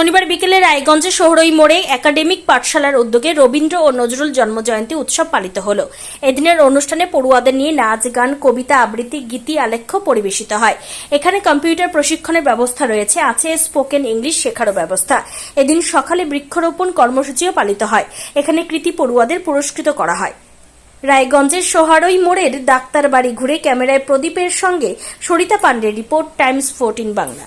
শনিবার বিকেলে রায়গঞ্জে শহরই মোড়ে একাডেমিক পাঠশালার উদ্যোগে রবীন্দ্র ও নজরুল জন্মজয়ন্তী উৎসব পালিত হল। এদিনের অনুষ্ঠানে পড়ুয়াদের নিয়ে নাচ, গান, কবিতা, আবৃত্তি, গীতি, আলেখ্য পরিবেশিত হয়। এখানে কম্পিউটার প্রশিক্ষণের ব্যবস্থা রয়েছে, আছে স্পোকেন ইংলিশ শেখারও ব্যবস্থা। এদিন সকালে বৃক্ষরোপণ কর্মসূচিও পালিত হয়। এখানে কৃতি পড়ুয়াদের পুরস্কৃত করা হয়। রায়গঞ্জের সোহারই মোড়ের ডাক্তার বাড়ি ঘুরে ক্যামেরায় প্রদীপের সঙ্গে সরিতা পান্ডের রিপোর্ট, টাইমস ফোরটিন বাংলা।